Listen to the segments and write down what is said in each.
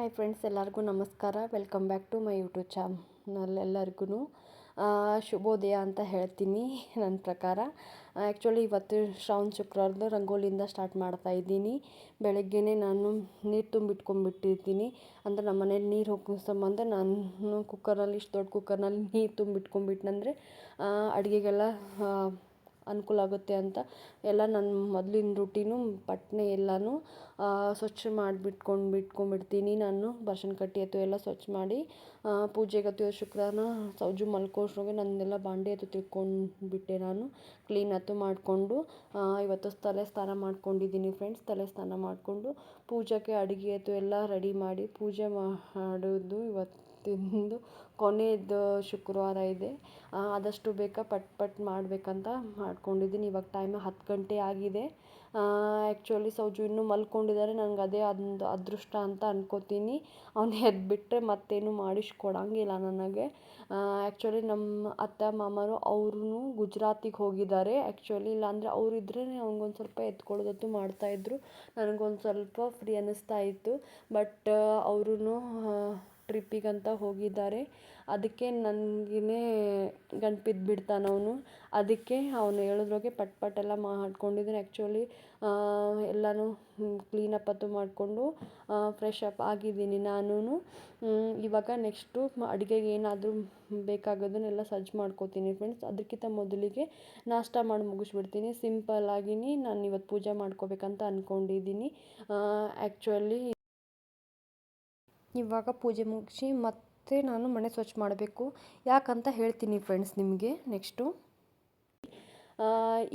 Hi friends ಎಲ್ಲರಿಗೂ ನಮಸ್ಕಾರ. Welcome back to my YouTube channel ಎಲ್ಲರಿಗೂ ಶುಭೋದಯ ಅಂತ ಹೇಳ್ತೀನಿ ನನ್ನ ಪ್ರಕಾರ. ಆ್ಯಕ್ಚುಲಿ ಇವತ್ತು ಶ್ರಾವಣ ಶುಕ್ರವಾರದ ರಂಗೋಲಿಯಿಂದ ಸ್ಟಾರ್ಟ್ ಮಾಡ್ತಾ ಇದ್ದೀನಿ. ಬೆಳಗ್ಗೆನೇ ನಾನು ನೀರು ತುಂಬಿಟ್ಕೊಂಡ್ಬಿಟ್ಟಿರ್ತೀನಿ. ಅಂದರೆ ನಮ್ಮ ಮನೇಲಿ ನೀರು ಹೋಗೋ ಸಂಬಂಧ ನಾನು ಕುಕ್ಕರಲ್ಲಿ ಇಷ್ಟು ದೊಡ್ಡ ಕುಕ್ಕರ್ನಲ್ಲಿ ನೀರು ತುಂಬಿಟ್ಕೊಂಡ್ಬಿಟ್ನಂದರೆ ಅಡುಗೆಗೆಲ್ಲ ಅನುಕೂಲ ಆಗುತ್ತೆ ಅಂತ ಎಲ್ಲ ನನ್ನ ಮೊದಲಿನ ರೂಟೀನು ಪಟ್ನೆ ಎಲ್ಲನೂ ಸ್ವಚ್ಛ ಮಾಡಿಬಿಟ್ಕೊಂಡು ಬಿಟ್ಕೊಂಡ್ಬಿಡ್ತೀನಿ ನಾನು. ಬರ್ಷನ್ ಕಟ್ಟಿ ಎತ್ತು ಎಲ್ಲ ಸ್ವಚ್ಛ ಮಾಡಿ ಪೂಜೆಗೆ ಪೂಜೆಗತ್ತು ಶುಕ್ರವಾರ ಸೌಜು ಮಲ್ಕೋಷ್ಟ್ರೊಳಗೆ ನನ್ನೆಲ್ಲ ಬಾಂಡೆ ಎತ್ತು ತಿಳ್ಕೊಂಡ್ಬಿಟ್ಟೆ ನಾನು. ಕ್ಲೀನ್ ಆಯ್ತು ಮಾಡಿಕೊಂಡು ಇವತ್ತು ತಲೆ ಸ್ನಾನ ಮಾಡ್ಕೊಂಡಿದ್ದೀನಿ ಫ್ರೆಂಡ್ಸ್ ತಲೆ ಸ್ನಾನ ಮಾಡಿಕೊಂಡು ಪೂಜೆಗೆ ಅಡುಗೆ ಆಯಿತು ಎಲ್ಲ ರೆಡಿ ಮಾಡಿ ಪೂಜೆ ಮಾಡೋದು ಇವತ್ತಿಂದು ಕೊನೆಯದು ಶುಕ್ರವಾರ ಇದೆ. ಆದಷ್ಟು ಬೇಗ ಪಟ್ ಪಟ್ ಮಾಡಬೇಕಂತ ಮಾಡ್ಕೊಂಡಿದ್ದೀನಿ. ಇವಾಗ ಟೈಮ್ ಹತ್ತು ಗಂಟೆ ಆಗಿದೆ. ಆ್ಯಕ್ಚುಲಿ ಸೌಜು ಇನ್ನೂ ಮಲ್ಕೊಂಡಿದ್ದಾರೆ ನನಗೆ ಅದೇ ಒಂದು ಅದೃಷ್ಟ ಅಂತ ಅನ್ಕೋತೀನಿ. ಅವ್ನು ಎದ್ಬಿಟ್ರೆ ಮತ್ತೇನು ಮಾಡಿಸ್ಕೊಡಂಗಿಲ್ಲ ನನಗೆ. ಆ್ಯಕ್ಚುಲಿ ನಮ್ಮ ಅತ್ತ ಮಾಮರು ಅವ್ರೂ ಗುಜರಾತಿಗೆ ಹೋಗಿದ್ದಾರೆ. ಆ್ಯಕ್ಚುಲಿ ಇಲ್ಲಾಂದರೆ ಅವ್ರು ಇದ್ರೇ ಅವ್ನಿಗೊಂದು ಸ್ವಲ್ಪ ಎತ್ಕೊಳ್ಳೋದತ್ತು ಮಾಡ್ತಾಯಿದ್ರು ನನಗೊಂದು ಸ್ವಲ್ಪ ಫ್ರೀ ಅನ್ನಿಸ್ತಾ ಇತ್ತು. ಬಟ್ ಅವ್ರೂ ಟ್ರಿಪ್ಪಿಗಂತ ಹೋಗಿದ್ದಾರೆ. ಅದಕ್ಕೆ ನನಗೇ ಗಂಟು ಬಿದ್ದು ಅವನು. ಅದಕ್ಕೆ ಅವನು ಹೇಳಿದ್ರೊಳಗೆ ಪಟ್ ಪಟ್ ಎಲ್ಲ ಮಾಡ್ಕೊಂಡಿದ್ದೀನಿ ಆ್ಯಕ್ಚುಲಿ ಎಲ್ಲನೂ ಕ್ಲೀನಪ್ ಅದು ಮಾಡಿಕೊಂಡು ಫ್ರೆಶ್ ಅಪ್ ಆಗಿದ್ದೀನಿ ನಾನೂ ಇವಾಗ ನೆಕ್ಸ್ಟು ಅಡುಗೆಗೆ ಏನಾದರೂ ಬೇಕಾಗೋದನ್ನೆಲ್ಲ ಸಜ್ಜು ಮಾಡ್ಕೋತೀನಿ ಫ್ರೆಂಡ್ಸ್ ಅದಕ್ಕಿಂತ ಮೊದಲಿಗೆ ನಾಷ್ಟ ಮಾಡಿ ಮುಗಿಸ್ಬಿಡ್ತೀನಿ. ಆಗಿನಿ ನಾನು ಇವತ್ತು ಪೂಜೆ ಮಾಡ್ಕೋಬೇಕಂತ ಅಂದ್ಕೊಂಡಿದ್ದೀನಿ ಆ್ಯಕ್ಚುಲಿ ಇವಾಗ ಪೂಜೆ ಮುಗಿಸಿ ಮತ್ತೆ ನಾನು ಮನೆ ಸ್ವಚ್ಛ ಮಾಡಬೇಕು. ಯಾಕಂತ ಹೇಳ್ತೀನಿ ಫ್ರೆಂಡ್ಸ್ ನಿಮಗೆ ನೆಕ್ಸ್ಟು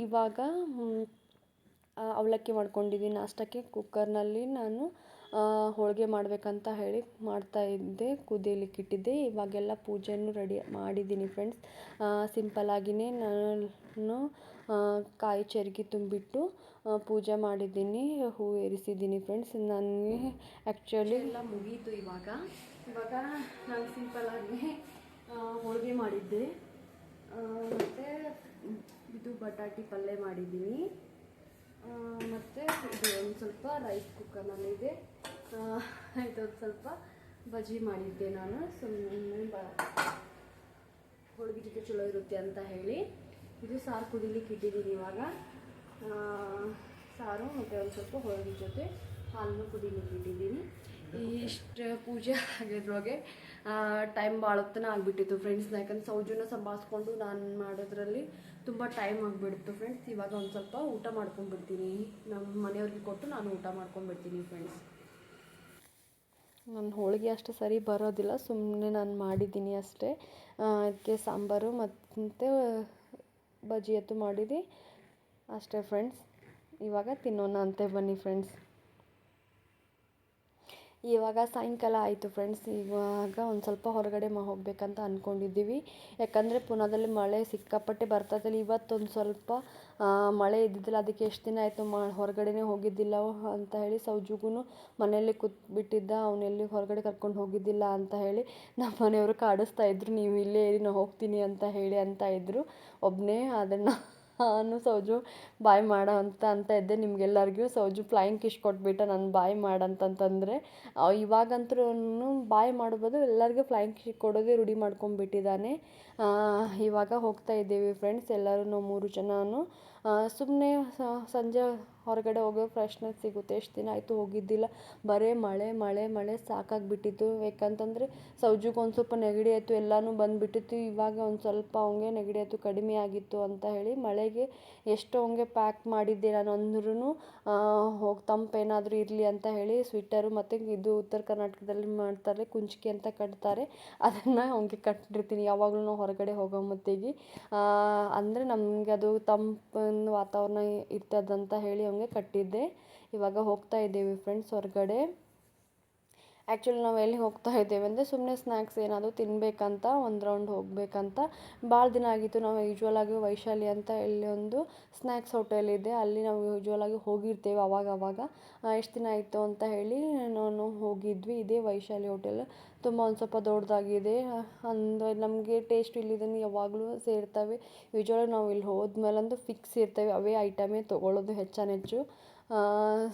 ಇವಾಗ ಅವಲಕ್ಕಿ ಮಾಡ್ಕೊಂಡಿದ್ದೀನಿ ನಾಷ್ಟಕ್ಕೆ ಕುಕ್ಕರ್ನಲ್ಲಿ ನಾನು ಹೋಳಿಗೆ ಮಾಡಬೇಕಂತ ಹೇಳಿ ಮಾಡ್ತಾಯಿದ್ದೆ ಕುದಿಯಲಿಕ್ಕೆ ಇಟ್ಟಿದ್ದೆ. ಇವಾಗೆಲ್ಲ ಪೂಜೆಯನ್ನು ರೆಡಿ ಮಾಡಿದ್ದೀನಿ ಫ್ರೆಂಡ್ಸ್ ಸಿಂಪಲ್ಲಾಗಿಯೇ ನಾನು ಕಾಯಿ ಚರ್ಗಿ ತುಂಬಿಟ್ಟು ಪೂಜೆ ಮಾಡಿದ್ದೀನಿ, ಹೂ ಏರಿಸಿದ್ದೀನಿ ಫ್ರೆಂಡ್ಸ್ ನನಗೆ ಆ್ಯಕ್ಚುಲಿ ಎಲ್ಲ ಮುಗೀತು ಇವಾಗ. ಇವಾಗ ನಾನು ಸಿಂಪಲ್ಲಾಗಿ ಹೋಳಿಗೆ ಮಾಡಿದ್ದೆ. ಮತ್ತು ಇದು ಬಟಾಟಿ ಪಲ್ಯ ಮಾಡಿದ್ದೀನಿ. ಮತ್ತು ಇದು ಒಂದು ಸ್ವಲ್ಪ ರೈಸ್ ಕುಕ್ಕರ್ನಲ್ಲಿದೆ ಇದೊಂದು ಸ್ವಲ್ಪ ಬಜ್ಜಿ ಮಾಡಿದ್ದೆ ನಾನು. ಸುಮ್ಮನೆ ಬ ಹೋಳಿಗೆ ಜೊತೆ ಚಲೋ ಇರುತ್ತೆ ಅಂತ ಹೇಳಿ. ಇದು ಸಾರು ಕುದಿಲಿಕ್ಕೆ ಇಟ್ಟಿದ್ದೀನಿ ಇವಾಗ. ಸಾರು ಮತ್ತು ಒಂದು ಸ್ವಲ್ಪ ಹೋಳಿಗೆ ಜೊತೆ ಹಾಲನ್ನು ಕುದಿಲಿಕ್ಕೆ ಇಟ್ಟಿದ್ದೀನಿ. ಇಷ್ಟು ಪೂಜೆ ಆಗಿದ್ರೊಳಗೆ ಟೈಮ್ ಭಾಳ ಹೊತ್ತನ ಆಗಿಬಿಟ್ಟಿತ್ತು ಫ್ರೆಂಡ್ಸ್ ಯಾಕಂದ್ರೆ ಸೌಜನ್ನ ಸಂಭಾಳಿಸ್ಕೊಂಡು ನಾನು ಮಾಡೋದ್ರಲ್ಲಿ ತುಂಬ ಟೈಮ್ ಆಗಿಬಿಡ್ತು ಫ್ರೆಂಡ್ಸ್ ಇವಾಗ ಒಂದು ಸ್ವಲ್ಪ ಊಟ ಮಾಡ್ಕೊಂಡ್ಬಿಡ್ತೀನಿ. ನಮ್ಮ ಮನೆಯವ್ರಿಗೆ ಕೊಟ್ಟು ನಾನು ಊಟ ಮಾಡ್ಕೊಂಡ್ಬಿಡ್ತೀನಿ ಫ್ರೆಂಡ್ಸ್ ನನ್ನ ಹೋಳಿಗೆ ಅಷ್ಟು ಸರಿ ಬರೋದಿಲ್ಲ ಸುಮ್ಮನೆ ನಾನು ಮಾಡಿದ್ದೀನಿ ಅಷ್ಟೇ. ಅದಕ್ಕೆ ಸಾಂಬಾರು ಮತ್ತು ಬಜ್ಜಿ ಎತ್ತು ಮಾಡಿದ್ದು ಅಷ್ಟೇ ಫ್ರೆಂಡ್ಸ್ ಇವಾಗ ತಿನ್ನೋಣ ಅಂತೆ ಬನ್ನಿ ಫ್ರೆಂಡ್ಸ್ ಇವಾಗ ಸಾಯಂಕಾಲ ಆಯಿತು ಫ್ರೆಂಡ್ಸ್ ಇವಾಗ ಒಂದು ಸ್ವಲ್ಪ ಹೊರಗಡೆ ಮ ಹೋಗಬೇಕಂತ ಅಂದ್ಕೊಂಡಿದ್ದೀವಿ ಯಾಕಂದರೆ ಪುನಾದಲ್ಲಿ ಮಳೆ ಸಿಕ್ಕಾಪಟ್ಟೆ ಬರ್ತದಲ್ಲಿ, ಇವತ್ತೊಂದು ಸ್ವಲ್ಪ ಮಳೆ ಇದ್ದಿದ್ದಿಲ್ಲ, ಅದಕ್ಕೆ ಎಷ್ಟು ದಿನ ಆಯಿತು ಮ, ಹೊರಗಡೆನೇ ಹೋಗಿದ್ದಿಲ್ಲ ಅಂತ ಹೇಳಿ ಸೌಜುಗೂ ಮನೆಯಲ್ಲಿ ಕೂತ್ಬಿಟ್ಟಿದ್ದ ಅವನೆಲ್ಲಿ ಹೊರಗಡೆ ಕರ್ಕೊಂಡು ಹೋಗಿದ್ದಿಲ್ಲ ಅಂತ ಹೇಳಿ ನಮ್ಮ ಮನೆಯವರು ಕಾಡಿಸ್ತಾ ಇದ್ರು, ನೀವು ಇಲ್ಲೇ ಇರಿ ನಾನು ಹೋಗ್ತೀನಿ ಅಂತ ಹೇಳಿ ಅಂತ ಇದ್ದರು ಒಬ್ಬನೇ ಅದನ್ನು ನಾನು ಸೌಜು ಬಾಯ್ ಮಾಡು ಅಂತ ಅಂತ ಇದ್ದೆ. ನಿಮ್ಗೆಲ್ಲರಿಗೂ ಸೌಜು ಫ್ಲೈಯಿಂಗ್ ಕಿಶ್ ಕೊಟ್ಬಿಟ್ಟ ನಾನು ಬಾಯ್ ಮಾಡಂತಂತಂದರೆ ಇವಾಗಂತೂ ಬಾಯ್ ಮಾಡ್ಬೋದು ಎಲ್ಲರಿಗೂ ಫ್ಲೈಯಿಂಗ್ ಕಿಶ್ ಕೊಡೋದೇ ರೂಢಿ ಮಾಡ್ಕೊಂಡ್ಬಿಟ್ಟಿದ್ದಾನೆ. ಇವಾಗ ಹೋಗ್ತಾ ಇದ್ದೀವಿ ಫ್ರೆಂಡ್ಸ್, ಎಲ್ಲರೂ ಮೂರು ಜನನು ಸುಮ್ಮನೆ ಸಂಜೆ ಹೊರಗಡೆ ಹೋಗೋ ಫ್ರೆಶ್ನೆಸ್ ಸಿಗುತ್ತೆ. ಎಷ್ಟು ದಿನ ಆಯಿತು ಹೋಗಿದ್ದಿಲ್ಲ. ಬರೀ ಮಳೆ ಮಳೆ ಮಳೆ ಸಾಕಾಗಿಬಿಟ್ಟಿತ್ತು. ಯಾಕಂತಂದರೆ ಸೌಜುಗೆ ಒಂದು ಸ್ವಲ್ಪ ನೆಗಡಿ ಆಯಿತು, ಎಲ್ಲನೂ ಬಂದುಬಿಟ್ಟಿತ್ತು. ಇವಾಗ ಒಂದು ಸ್ವಲ್ಪ ಅವಂಗೆ ನೆಗಡಿ ಆಯಿತು, ಕಡಿಮೆ ಆಗಿತ್ತು ಅಂತ ಹೇಳಿ ಮಳೆಗೆ ಎಷ್ಟು ಅವಂಗೆ ಪ್ಯಾಕ್ ಮಾಡಿದ್ದೆ ನಾನು ಅಂದ್ರೂ ಹೋಗಿ ತಂಪೇನಾದರೂ ಇರಲಿ ಅಂತ ಹೇಳಿ ಸ್ವೆಟರು ಮತ್ತು ಇದು ಉತ್ತರ ಕರ್ನಾಟಕದಲ್ಲಿ ಮಾಡ್ತಾರೆ, ಕುಂಚಿಕೆ ಅಂತ ಕಟ್ತಾರೆ. ಅದನ್ನು ಅವನಿಗೆ ಕಟ್ಟಿರ್ತೀನಿ. ಯಾವಾಗಲೂ ಹೊರಗಡೆ ಹೋಗೋ ಮತ್ತಿಗೆ. ಅಂದರೆ ನಮಗೆ ಅದು ತಂಪಿನ ವಾತಾವರಣ ಇರ್ತದಂತ ಹೇಳಿ ಅವನಿಗೆ ಕಟ್ಟಿದ್ದೆ. ಇವಾಗ ಹೋಗ್ತಾ ಇದ್ದೀವಿ ಫ್ರೆಂಡ್ಸ್ ಹೊರಗಡೆ. ಆ್ಯಕ್ಚುಲಿ ನಾವು ಎಲ್ಲಿ ಹೋಗ್ತಾ ಇದ್ದೇವೆ ಅಂದರೆ ಸುಮ್ಮನೆ ಸ್ನ್ಯಾಕ್ಸ್ ಏನಾದರೂ ತಿನ್ನಬೇಕಂತ ಒಂದು ರೌಂಡ್ ಹೋಗಬೇಕಂತ. ಭಾಳ ದಿನ ಆಗಿತ್ತು ನಾವು ಯೂಶ್ವಲಾಗಿ ವೈಶಾಲಿ ಅಂತ ಇಲ್ಲಿ ಒಂದು ಸ್ನ್ಯಾಕ್ಸ್ ಹೋಟೆಲ್ ಇದೆ. ಅಲ್ಲಿ ನಾವು ಯೂಶ್ವಲಾಗಿ ಹೋಗಿರ್ತೇವೆ ಅವಾಗ ಅವಾಗ. ಎಷ್ಟು ದಿನ ಆಯಿತು ಅಂತ ಹೇಳಿ ನಾನು ಹೋಗಿದ್ವಿ. ಇದೇ ವೈಶಾಲಿ ಹೋಟೆಲ್ ತುಂಬ ಒಂದು ಸ್ವಲ್ಪ ದೊಡ್ಡದಾಗಿದೆ. ಅಂದರೆ ನಮಗೆ ಟೇಸ್ಟ್ ಇಲ್ಲಿದನ್ನು ಯಾವಾಗಲೂ ಸೇರ್ತವೆ. ಯೂಶ್ವಲಾಗಿ ನಾವು ಇಲ್ಲಿ ಹೋದ್ಮೇಲಂತೂ ಫಿಕ್ಸ್ ಇರ್ತೇವೆ. ಅವೇ ಐಟಮೇ ತೊಗೊಳ್ಳೋದು ಹೆಚ್ಚಾನೆಚ್ಚು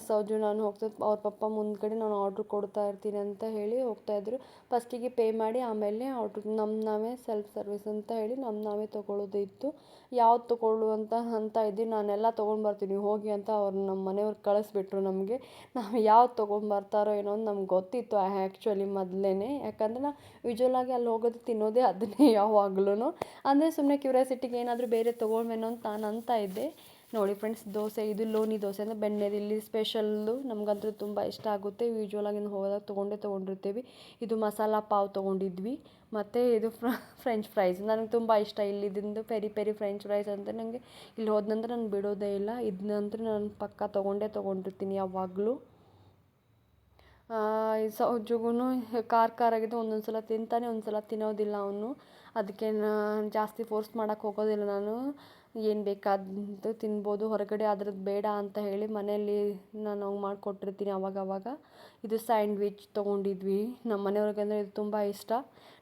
ಸೌಜು ನಾನು ಹೋಗ್ತಾ, ಅವ್ರ ಪಪ್ಪ ಮುಂದ್ಗಡೆ ನಾನು ಆರ್ಡ್ರ್ ಕೊಡ್ತಾ ಇರ್ತೀನಿ ಅಂತ ಹೇಳಿ ಹೋಗ್ತಾಯಿದ್ರು ಫಸ್ಟಿಗೆ ಪೇ ಮಾಡಿ ಆಮೇಲೆ ಆರ್ಡ್ರ್ ನಮ್ಮ ನಾವೇ ಸೆಲ್ಫ್ ಸರ್ವಿಸ್ ಅಂತ ಹೇಳಿ ನಮ್ಮ ನಾವೇ ತೊಗೊಳ್ಳೋದಿತ್ತು ಯಾವ್ದು ತೊಗೊಳ್ಳು ಅಂತ ಅಂತ ನಾನೆಲ್ಲ ತೊಗೊಂಡ್ಬರ್ತೀನಿ ಹೋಗಿ ಅಂತ ಅವ್ರು ನಮ್ಮ ಮನೆಯವ್ರು ಕಳಿಸ್ಬಿಟ್ರು ನಮಗೆ. ನಾವು ಯಾವ್ದು ತೊಗೊಂಡ್ಬರ್ತಾರೋ ಏನೋ ಅಂತ ನಮ್ಗೆ ಗೊತ್ತಿತ್ತು ಆ್ಯಕ್ಚುಲಿ ಮೊದಲೇ ಯಾಕಂದರೆ ನಾ ಯೂಶ್ವಲಾಗಿ ಅಲ್ಲಿ ಹೋಗೋದು ತಿನ್ನೋದೇ ಅದನ್ನೇ ಯಾವಾಗ್ಲೂ ಅಂದರೆ ಸುಮ್ಮನೆ ಕ್ಯೂರಿಯಾಸಿಟಿಗೆ ಏನಾದರೂ ಬೇರೆ ತೊಗೊಳ್ವೇನೋ ಅಂತ ನಾನು ಅಂತ ಇದ್ದೆ. ನೋಡಿ ಫ್ರೆಂಡ್ಸ್, ದೋಸೆ, ಇದು ಲೋನಿ ದೋಸೆ ಅಂದರೆ ಬೆಣ್ಣೆದು ಇಲ್ಲಿ ಸ್ಪೆಷಲ್ಲು ನಮಗಂತೂ ತುಂಬ ಇಷ್ಟ ಆಗುತ್ತೆ. ಯೂಶ್ವಲಾಗಿ ಹೋದಾಗ ತೊಗೊಂಡೇ ತೊಗೊಂಡಿರ್ತೀವಿ. ಇದು ಮಸಾಲ ಪಾವ್ ತೊಗೊಂಡಿದ್ವಿ. ಮತ್ತು ಇದು ಫ್ರೆಂಚ್ ಫ್ರೈಸ್ ನನಗೆ ತುಂಬ ಇಷ್ಟ ಇಲ್ಲಿದ್ದು ಪೆರಿ ಪೆರಿ ಫ್ರೆಂಚ್ ಫ್ರೈಸ್ ಅಂತ. ನನಗೆ ಇಲ್ಲಿ ಹೋದ ನಂತರ ನಾನು ಬಿಡೋದೇ ಇಲ್ಲ. ಇದನ್ನಂತೂ ನಾನು ಪಕ್ಕ ತೊಗೊಂಡೇ ತೊಗೊಂಡಿರ್ತೀನಿ ಯಾವಾಗಲೂ. ಸೌಜುಗೂ ಖಾರ ಆಗಿದ್ದು ಒಂದೊಂದು ಸಲ ತಿಂತಾನೆ ಒಂದು ಸಲ ತಿನ್ನೋದಿಲ್ಲ ಅವನು. ಅದಕ್ಕೆ ಜಾಸ್ತಿ ಫೋರ್ಸ್ ಮಾಡೋಕ್ಕೆ ಹೋಗೋದಿಲ್ಲ ನಾನು. ಏನು ಬೇಕಾದ್ದು ತಿನ್ಬೋದು, ಹೊರಗಡೆ ಅದ್ರದ್ದು ಬೇಡ ಅಂತ ಹೇಳಿ ಮನೆಯಲ್ಲಿ ನಾನು ಮಾಡಿಕೊಟ್ಟಿರ್ತೀನಿ ಅವಾಗವಾಗ. ಅವಾಗ ಇದು ಸ್ಯಾಂಡ್ವಿಚ್ ತೊಗೊಂಡಿದ್ವಿ. ನಮ್ಮ ಮನೆಯವ್ರಿಗೆ ಅಂದರೆ ಇದು ತುಂಬ ಇಷ್ಟ.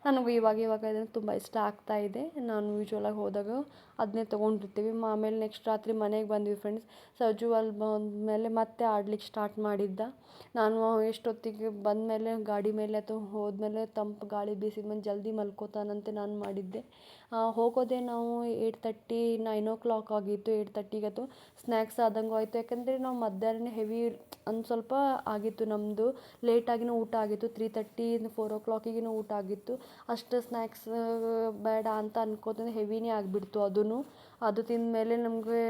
ನನಗೂ ಇವಾಗ ಇವಾಗ ಇದನ್ನು ತುಂಬ ಇಷ್ಟ ಆಗ್ತಾ ಇದೆ. ನಾನು ಯೂಶ್ವಲಾಗಿ ಹೋದಾಗ ಅದನ್ನೇ ತೊಗೊಂಡಿರ್ತೀವಿ. ಆಮೇಲೆ ನೆಕ್ಸ್ಟ್ ರಾತ್ರಿ ಮನೆಗೆ ಬಂದ್ವಿ ಫ್ರೆಂಡ್ಸ್ ಸಜ್ಜು ಅಲ್ಲಿ ಬಂದಮೇಲೆ ಮತ್ತೆ ಆಡ್ಲಿಕ್ಕೆ ಸ್ಟಾರ್ಟ್ ಮಾಡಿದ್ದ. ನಾನು ಎಷ್ಟೊತ್ತಿಗೆ ಬಂದಮೇಲೆ ಗಾಡಿ ಮೇಲೆ ಅಥವಾ ಹೋದ್ಮೇಲೆ ತಂಪು ಗಾಳಿ ಬೀಸಿದ ಮೇಲೆ ಜಲ್ದಿ ಮಲ್ಕೋತಾನಂತೆ ನಾನು ಮಾಡಿದ್ದೆ. ಹೋಗೋದೇ ನಾವು eight thirty nine o'clock ಆಗಿತ್ತು ಏಯ್ಟ್ ಅಥವಾ ಸ್ನ್ಯಾಕ್ಸ್ ಆದಂಗೂ ಆಯಿತು. ಯಾಕಂದರೆ ನಾವು ಮಧ್ಯಾಹ್ನ ಹೆವಿ ಒಂದು ಸ್ವಲ್ಪ ಆಗಿತ್ತು ನಮ್ಮದು ಲೇಟಾಗಿನೂ ಊಟ ಆಗಿತ್ತು. ತ್ರೀ ತರ್ಟಿ ಫೋರ್ ಓ ಕ್ಲಾಕಿಗಿನೂ ಊಟ ಆಗಿತ್ತು. ಅಷ್ಟು ಸ್ನ್ಯಾಕ್ಸ್ ಬೇಡ ಅಂತ ಅನ್ಕೋತೀನಿ ಹೆವಿನೇ ಆಗಿಬಿಡ್ತು ಅದೂ ಅದು ತಿಂದಮೇಲೆ ನಮಗೆ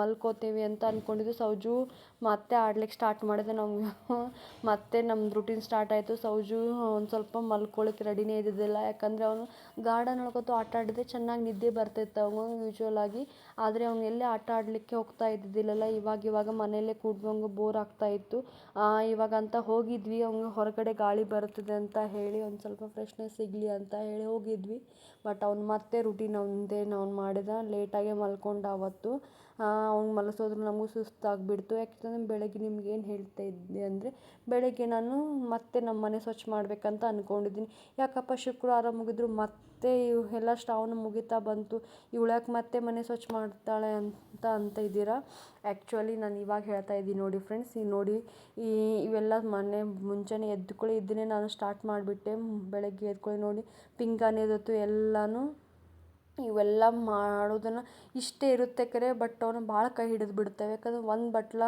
ಮಲ್ಕೋತೀವಿ ಅಂತ ಅಂದ್ಕೊಂಡಿದ್ದು ಸೌಜು ಮತ್ತೆ ಆಡ್ಲಿಕ್ಕೆ ಸ್ಟಾರ್ಟ್ ಮಾಡಿದೆ ನಮ್ಗೆ ಮತ್ತೆ ನಮ್ದು ರುಟೀನ್ ಸ್ಟಾರ್ಟ್ ಆಯಿತು. ಸೌಜು ಒಂದು ಸ್ವಲ್ಪ ಮಲ್ಕೊಳಕ್ಕೆ ರೆಡಿನೇ ಇದ್ದಿದ್ದಿಲ್ಲ. ಯಾಕಂದರೆ ಅವನು ಗಾರ್ಡನ್ ಒಳಗಂತೂ ಆಟ ಆಡಿದ್ರೆ ಚೆನ್ನಾಗಿ ನಿದ್ದೆ ಬರ್ತಿತ್ತು ಅವ್ನಿಗೆ ಯೂಶ್ವಲಾಗಿ ಆದರೆ ಅವ್ನು ಎಲ್ಲೇ ಆಟ ಆಡಲಿಕ್ಕೆ ಹೋಗ್ತಾ ಇದ್ದಿದ್ದಿಲ್ಲಲ್ಲ, ಇವಾಗ ಇವಾಗ ಮನೆಯಲ್ಲೇ ಕೂಡ್ದಂಗೆ ಬೋರ್ ಆಗ್ತಾಯಿತ್ತು ಇವಾಗ ಅಂತ ಹೋಗಿದ್ವಿ. ಅವ್ನಿಗೆ ಹೊರಗಡೆ ಗಾಳಿ ಬರ್ತದೆ ಅಂತ ಹೇಳಿ ಒಂದು ಸ್ವಲ್ಪ ಫ್ರೆಶ್ನೆಸ್ ಸಿಗಲಿ ಅಂತ ಹೇಳಿ ಹೋಗಿದ್ವಿ. ಬಟ್ ಅವ್ನು ಮತ್ತೆ ರುಟೀನ್ ಅವ್ನದೇನು ಅವ್ನು ಮಾಡಿದ. ಲೇಟಾಗೆ ಮಲ್ಕೊಂಡ ಅವತ್ತು ಅವ್ನು ಮಲಗಿಸೋದ್ರು ನಮಗೂ ಸುಸ್ತಾಗಿಬಿಡ್ತು. ಯಾಕಂದ್ರೆ ಬೆಳಗ್ಗೆ ನಿಮ್ಗೆ ಏನು ಹೇಳ್ತಾ ಇದ್ದೆ ಅಂದರೆ, ಬೆಳಗ್ಗೆ ನಾನು ಮತ್ತೆ ನಮ್ಮ ಮನೆ ಸ್ವಚ್ಛ ಮಾಡಬೇಕಂತ ಅಂದ್ಕೊಂಡಿದ್ದೀನಿ ಯಾಕಪ್ಪ, ಶುಕ್ರವಾರ ಮುಗಿದ್ರು ಮತ್ತೆ ಎಲ್ಲ ಶ್ರಾವಣ ಮುಗಿತಾ ಬಂತು. ಇವಳು ಮತ್ತೆ ಮನೆ ಸ್ವಚ್ಛ ಮಾಡ್ತಾಳೆ ಅಂತ ಅಂತ ಇದ್ದೀರಾ? ಆ್ಯಕ್ಚುಲಿ ನಾನು ಇವಾಗ ಹೇಳ್ತಾ ಇದ್ದೀನಿ ನೋಡಿ ಫ್ರೆಂಡ್ಸ್ ಈ ನೋಡಿ, ಈ ಇವೆಲ್ಲ ಮನೆ ಮುಂಚೆನೇ ಎದ್ದುಕೊಳ್ಳಿ. ಇದನ್ನೇ ನಾನು ಸ್ಟಾರ್ಟ್ ಮಾಡಿಬಿಟ್ಟೆ. ಬೆಳಗ್ಗೆ ಎದ್ಕೊಳ್ಳಿ ನೋಡಿ. ಪಿಂಗಾಣಿದತ್ತು ಎಲ್ಲನೂ ಇವೆಲ್ಲ ಮಾಡೋದನ್ನು ಇಷ್ಟೇ ಇರುತ್ತೆ ಕರೆ ಬಟ್ ಅವನು ಭಾಳ ಕೈ ಹಿಡಿದು ಬಿಡ್ತವೆ. ಯಾಕಂದ್ರೆ ಒಂದು ಬಟ್ಲ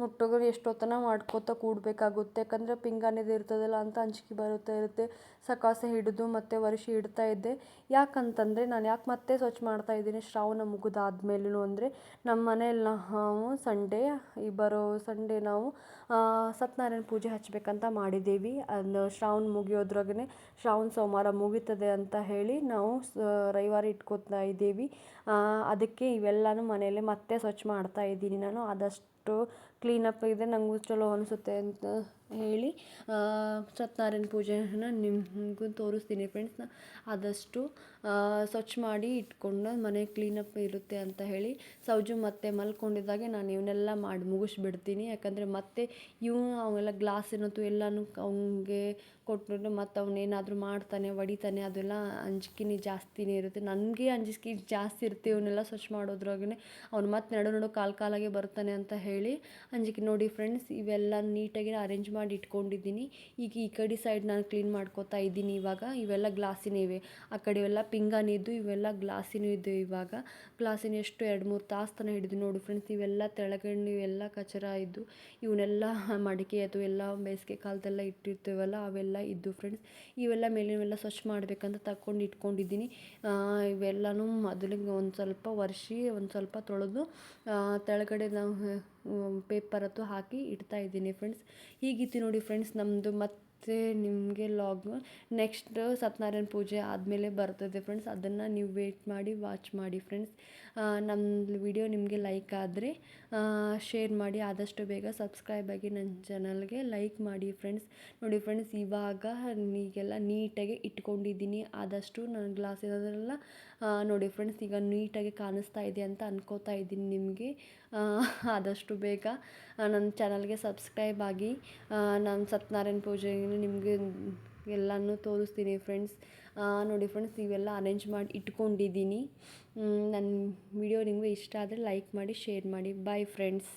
ಮುಟ್ಟೋಗ್ರೆ ಎಷ್ಟೊತ್ತನ ಮಾಡ್ಕೋತ ಕೂಡಬೇಕಾಗುತ್ತೆ. ಯಾಕಂದರೆ ಪಿಂಗಾಣಿದು ಇರ್ತದಲ್ಲ, ಅಂತ ಅಂಜಿಕೆ ಬರುತ್ತಾ, ಇರುತ್ತೆ. ಸಕಾಸೆ ಹಿಡಿದು ಮತ್ತೆ ವರ್ಷಿ ಇಡ್ತಾ ಇದ್ದೆ. ಯಾಕಂತಂದರೆ ನಾನು ಯಾಕೆ ಮತ್ತೆ ಸ್ವಚ್ಛ ಮಾಡ್ತಾ ಇದ್ದೀನಿ? ಶ್ರಾವಣ ಮುಗಿದಾದ್ಮೇಲೂ ಅಂದರೆ ನಮ್ಮ ಮನೇಲಿ ನಾವು ಸಂಡೇ, ಈ ಬರೋ ಸಂಡೇ ನಾವು ಸತ್ಯನಾರಾಯಣ ಪೂಜೆ ಹಚ್ಚಬೇಕಂತ ಮಾಡಿದ್ದೀವಿ. ಅದು ಶ್ರಾವಣ ಮುಗಿಯೋದ್ರಾಗೇ ಶ್ರಾವಣ ಸೋಮವಾರ ಮುಗೀತದೆ ಅಂತ ಹೇಳಿ ನಾವು ರವಿವಾರ ಇಟ್ಕೋತಾ ಇದ್ದೀವಿ. ಅದಕ್ಕೆ ಇವೆಲ್ಲನೂ ಮನೆಯಲ್ಲೇ ಮತ್ತೆ ಸ್ವಚ್ಛ ಮಾಡ್ತಾ ಇದ್ದೀನಿ ನಾನು. ಆದಷ್ಟು ಕ್ಲೀನಪ್ ಇದೆ ನನಗೂ ಚಲೋ ಅನಿಸುತ್ತೆ ಅಂತ ಹೇಳಿ ಸತ್ಯನಾರಾಯಣ ಪೂಜೆನ ನಿಮಗೂ ತೋರಿಸ್ತೀನಿ ಫ್ರೆಂಡ್ಸ್ ಆದಷ್ಟು ಸ್ವಚ್ಛ ಮಾಡಿ ಇಟ್ಕೊಂಡು ಮನೆ ಕ್ಲೀನಪ್ ಇರುತ್ತೆ ಅಂತ ಹೇಳಿ, ಸೌಜು ಮತ್ತೆ ಮಲ್ಕೊಂಡಿದ್ದಾಗೆ ನಾನು ಇವನ್ನೆಲ್ಲ ಮಾಡಿ ಮುಗಿಸ್ಬಿಡ್ತೀನಿ. ಯಾಕಂದರೆ ಮತ್ತೆ ಇವು ಅವನ್ನೆಲ್ಲ ಗ್ಲಾಸ್ ಏನಂತೂ ಎಲ್ಲನೂ ಅವನಿಗೆ ಕೊಟ್ಬಿಟ್ಟು ಮತ್ತು ಅವನೇನಾದರೂ ಮಾಡ್ತಾನೆ, ಹೊಡಿತಾನೆ, ಅದೆಲ್ಲ ಅಂಜಿಕಿನಿ ಜಾಸ್ತಿನೇ ಇರುತ್ತೆ. ನನಗೆ ಅಂಜಿಕೆ ಜಾಸ್ತಿ ಇರುತ್ತೆ ಇವನ್ನೆಲ್ಲ ಸ್ವಚ್ಛ ಮಾಡೋದ್ರಾಗೇ ಅವ್ನು ಮತ್ತೆ ನಡು ನಡು ಕಾಲು ಕಾಲಾಗೆ ಬರ್ತಾನೆ ಅಂತ ಹೇಳಿ ಅಂಜಿಕೆ ನೋಡಿ ಫ್ರೆಂಡ್ಸ್ ಇವೆಲ್ಲ ನೀಟಾಗಿ ಅರೇಂಜ್ ಮಾಡಿ ಇಟ್ಕೊಂಡಿದ್ದೀನಿ. ಈಗ ಈ ಕಡೆ ಸೈಡ್ ನಾನು ಕ್ಲೀನ್ ಮಾಡ್ಕೋತಾ ಇದ್ದೀನಿ ಇವಾಗ. ಇವೆಲ್ಲ ಗ್ಲಾಸಿನೇ ಇವೆ. ಆ ಕಡೆ ಇವೆಲ್ಲ ಪಿಂಗಾನಿದ್ದು ಇವೆಲ್ಲ ಗ್ಲಾಸಿನೂ ಇದ್ದು ಇವಾಗ. ಗ್ಲಾಸಿನ ಎಷ್ಟು ಎರಡು ಮೂರು ತಾಸು ತನಕ ಹಿಡಿದು ನೋಡಿ ಫ್ರೆಂಡ್ಸ್ ಇವೆಲ್ಲ ತೆಳಗಣ್ಣು, ಇವೆಲ್ಲ ಕಚರ ಇದ್ದು, ಇವನ್ನೆಲ್ಲ ಮಡಿಕೆ ಅಥವಾ ಎಲ್ಲ ಬೇಸಿಗೆ ಕಾಲದೆಲ್ಲ ಇಟ್ಟಿರ್ತೀವಲ್ಲ, ಅವೆಲ್ಲ ಇದ್ದು ಫ್ರೆಂಡ್ಸ್ ಇವೆಲ್ಲ ಮೇಲಿನವೆಲ್ಲ ಸ್ವಚ್ಛ ಮಾಡಬೇಕಂತ ತಗೊಂಡು ಇಟ್ಕೊಂಡಿದ್ದೀನಿ. ಇವೆಲ್ಲನೂ ಮೊದಲಿಗೆ ಒಂದು ಸ್ವಲ್ಪ ವರ್ಷಿ ಒಂದು ಸ್ವಲ್ಪ ತೊಳೆದು ತೆಳಗಡೆ ನಾವು ಪೇಪರ್ ಅಥವಾ ಹಾಕಿ ಇಡ್ತಾ ಇದ್ದೀನಿ ಫ್ರೆಂಡ್ಸ್ ಹೀಗಿತ್ತು ನೋಡಿ ಫ್ರೆಂಡ್ಸ್ ನಮ್ಮದು ಮತ್ತೆ ನಿಮಗೆ ಲಾಗ್ ನೆಕ್ಸ್ಟ್ ಸತ್ಯನಾರಾಯಣ ಪೂಜೆ ಆದಮೇಲೆ ಬರ್ತದೆ ಫ್ರೆಂಡ್ಸ್ ಅದನ್ನು ನೀವು ವೇಟ್ ಮಾಡಿ ವಾಚ್ ಮಾಡಿ ಫ್ರೆಂಡ್ಸ್ ನಮ್ಮ ವಿಡಿಯೋ ನಿಮಗೆ ಲೈಕ್ ಆದರೆ ಶೇರ್ ಮಾಡಿ. ಆದಷ್ಟು ಬೇಗ ಸಬ್ಸ್ಕ್ರೈಬ್ ಆಗಿ ನನ್ನ ಚಾನಲ್ಗೆ ಲೈಕ್ ಮಾಡಿ ಫ್ರೆಂಡ್ಸ್ ನೋಡಿ ಫ್ರೆಂಡ್ಸ್ ಇವಾಗ ಈಗೆಲ್ಲ ನೀಟಾಗಿ ಇಟ್ಕೊಂಡಿದ್ದೀನಿ. ಆದಷ್ಟು ನನ್ನ ಗ್ಲಾಸ್ ಇರೋದ್ರೆಲ್ಲ ನೋಡಿ ಫ್ರೆಂಡ್ಸ್ ಈಗ ನೀಟಾಗಿ ಕಾಣಿಸ್ತಾ ಇದೆ ಅಂತ ಅನ್ಕೋತಾ ಇದ್ದೀನಿ ನಿಮಗೆ. ಆದಷ್ಟು ಬೇಗ. ನನ್ನ ಚಾನಲ್ಗೆ ಸಬ್ಸ್ಕ್ರೈಬ್ ಆಗಿ. ನಾನು ಸತ್ಯನಾರಾಯಣ ಪೂಜೆ ನಿಮಗೆ ಎಲ್ಲನೂ ತೋರಿಸ್ತೀನಿ ಫ್ರೆಂಡ್ಸ್ ನೋಡಿ ಫ್ರೆಂಡ್ಸ್ ಇವೆಲ್ಲ ಅರೇಂಜ್ ಮಾಡಿ ಇಟ್ಕೊಂಡಿದ್ದೀನಿ. ನನ್ನ ವಿಡಿಯೋ ನಿಮಗೆ ಇಷ್ಟ ಆದರೆ ಲೈಕ್ ಮಾಡಿ ಶೇರ್ ಮಾಡಿ. Bye friends